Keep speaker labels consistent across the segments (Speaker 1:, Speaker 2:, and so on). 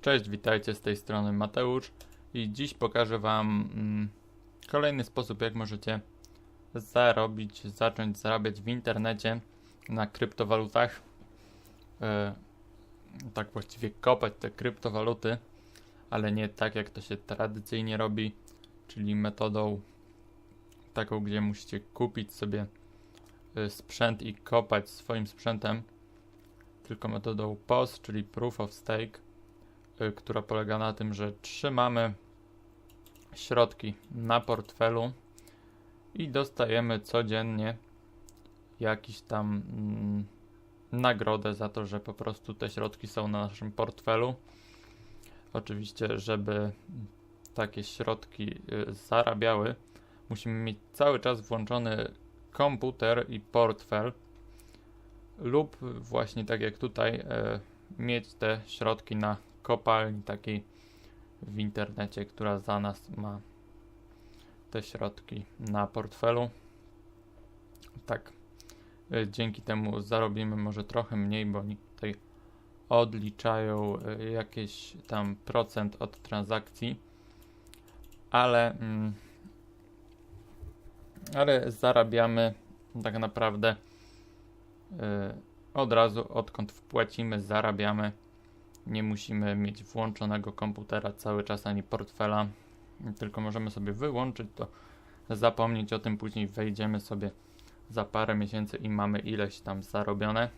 Speaker 1: Cześć, witajcie z tej strony Mateusz i dziś pokażę Wam mm, kolejny sposób, jak możecie zarobić, zacząć zarabiać w internecie na kryptowalutach. E, tak właściwie kopać te kryptowaluty, ale nie tak jak to się tradycyjnie robi, czyli metodą taką, gdzie musicie kupić sobie e, sprzęt i kopać swoim sprzętem, tylko metodą POS, czyli Proof of Stake która polega na tym, że trzymamy środki na portfelu i dostajemy codziennie jakiś tam mm, nagrodę za to, że po prostu te środki są na naszym portfelu. Oczywiście, żeby takie środki y, zarabiały, musimy mieć cały czas włączony komputer i portfel lub właśnie tak jak tutaj y, mieć te środki na kopalni takiej w internecie, która za nas ma te środki na portfelu. Tak, y, dzięki temu zarobimy może trochę mniej, bo oni tutaj odliczają y, jakieś tam procent od transakcji, ale, mm, ale zarabiamy tak naprawdę y, od razu, odkąd wpłacimy, zarabiamy nie musimy mieć włączonego komputera cały czas ani portfela, tylko możemy sobie wyłączyć to, zapomnieć o tym, później wejdziemy sobie za parę miesięcy i mamy ileś tam zarobione.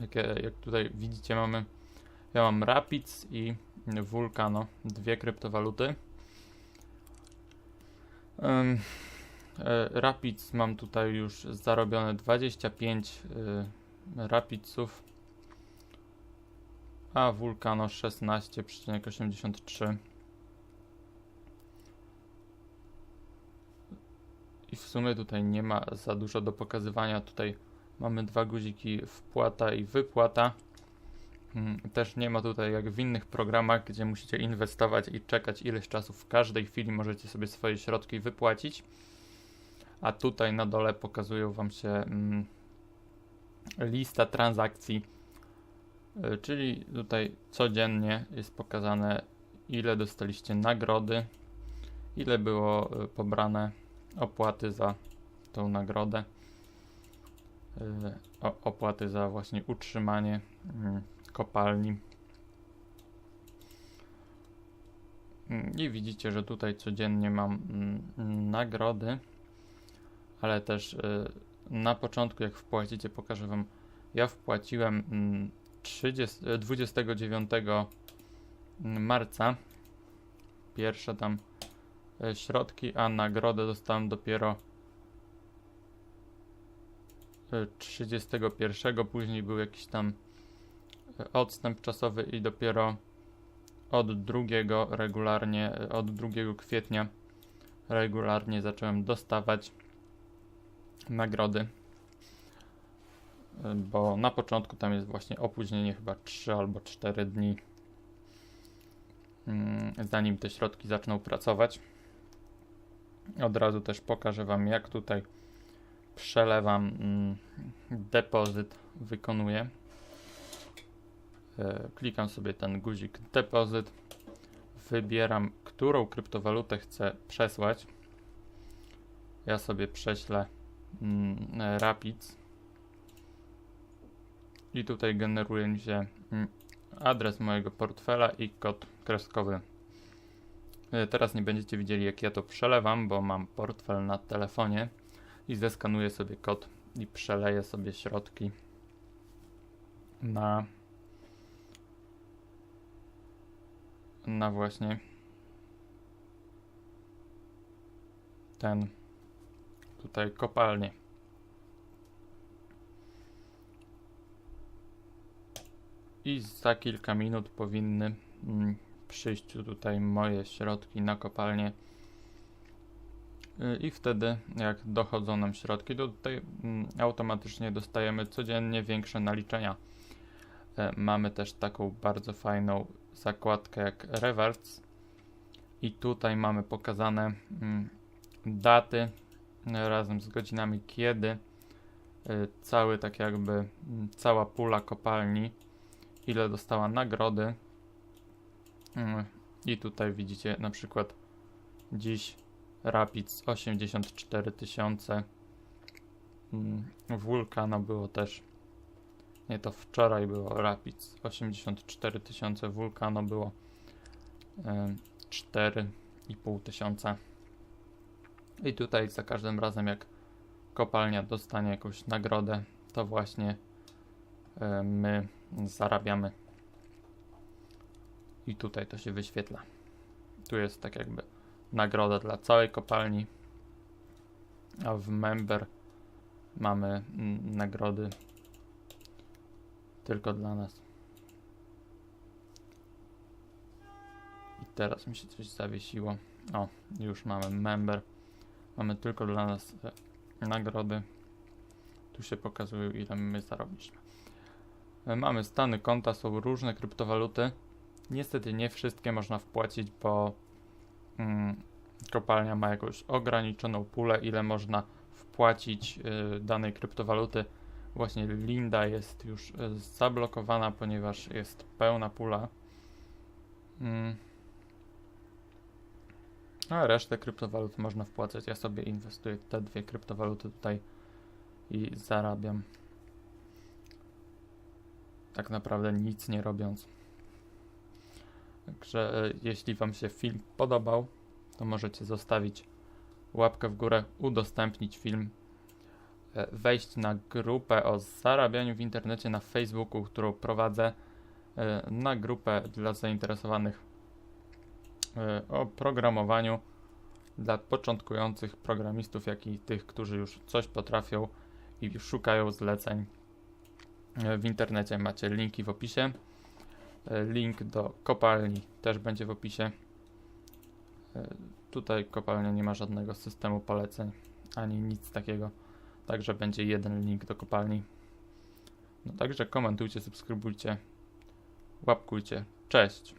Speaker 1: Jak, jak tutaj widzicie mamy, ja mam Rapids i Vulcano, dwie kryptowaluty. Um, Rapids mam tutaj już zarobione 25 y, Rapidsów a Vulcano 16,83 i w sumie tutaj nie ma za dużo do pokazywania tutaj mamy dwa guziki wpłata i wypłata hmm, też nie ma tutaj jak w innych programach, gdzie musicie inwestować i czekać ileś czasu. W każdej chwili możecie sobie swoje środki wypłacić. A tutaj na dole pokazują Wam się mm, lista transakcji czyli tutaj codziennie jest pokazane ile dostaliście nagrody, ile było e, pobrane opłaty za tą nagrodę, e, opłaty za właśnie utrzymanie mm, kopalni. Mm, I widzicie, że tutaj codziennie mam mm, nagrody, ale też na początku jak wpłacicie, pokażę Wam, ja wpłaciłem 30, 29 marca. Pierwsze tam e, środki, a nagrodę dostałem dopiero 31, e, później był jakiś tam e, odstęp czasowy i dopiero od drugiego regularnie, od 2 kwietnia regularnie zacząłem dostawać nagrody bo na początku tam jest właśnie opóźnienie chyba 3 albo 4 dni mm, zanim te środki zaczną pracować. Od razu też pokażę Wam jak tutaj przelewam mm, depozyt wykonuję. E, klikam sobie ten guzik depozyt, wybieram którą kryptowalutę chcę przesłać. Ja sobie prześlę mm, Rapids i tutaj generuje mi się mm, adres mojego portfela i kod kreskowy. E, teraz nie będziecie widzieli jak ja to przelewam, bo mam portfel na telefonie i zeskanuję sobie kod i przeleję sobie środki na na właśnie ten tutaj kopalnię. I za kilka minut powinny mm, przyjść tutaj moje środki na kopalnię y, i wtedy jak dochodzą nam środki, to tutaj mm, automatycznie dostajemy codziennie większe naliczenia. E, mamy też taką bardzo fajną zakładkę jak Rewards i tutaj mamy pokazane mm, daty razem z godzinami, kiedy y, cały tak jakby cała pula kopalni ile dostała nagrody Mm, I tutaj widzicie na przykład dziś Rapids 84 tysiące. Mm, Wulkano było też. Nie, to wczoraj było Rapids 84 tysiące. Wulkano było em, 4,5 tysiąca. I tutaj za każdym razem jak kopalnia dostanie jakąś nagrodę, to właśnie my zarabiamy. I tutaj to się wyświetla. Tu jest tak jakby nagroda dla całej kopalni, a w member mamy mm, nagrody tylko dla nas. I teraz mi się coś zawiesiło. O, już mamy member. Mamy tylko dla nas e, nagrody. Tu się pokazują ile my zarobiliśmy. Mamy stany konta, są różne kryptowaluty. Niestety nie wszystkie można wpłacić, bo mm, kopalnia ma jakąś ograniczoną pulę, ile można wpłacić y, danej kryptowaluty. Właśnie Linda jest już y, zablokowana, ponieważ jest pełna pula. Mm. A resztę kryptowalut można wpłacać. Ja sobie inwestuję w te dwie kryptowaluty tutaj i zarabiam. Tak naprawdę nic nie robiąc. Także e, jeśli Wam się film podobał, to możecie zostawić łapkę w górę, udostępnić film, e, wejść na grupę o zarabianiu w internecie na Facebooku, którą prowadzę, e, na grupę dla zainteresowanych o programowaniu dla początkujących programistów, jak i tych, którzy już coś potrafią i szukają zleceń. W internecie macie linki w opisie. E, Link do kopalni też będzie w opisie. E, Tutaj kopalnia nie ma żadnego systemu poleceń ani nic takiego. Także będzie jeden link do kopalni. No także komentujcie, subskrybujcie, łapkujcie. Cześć!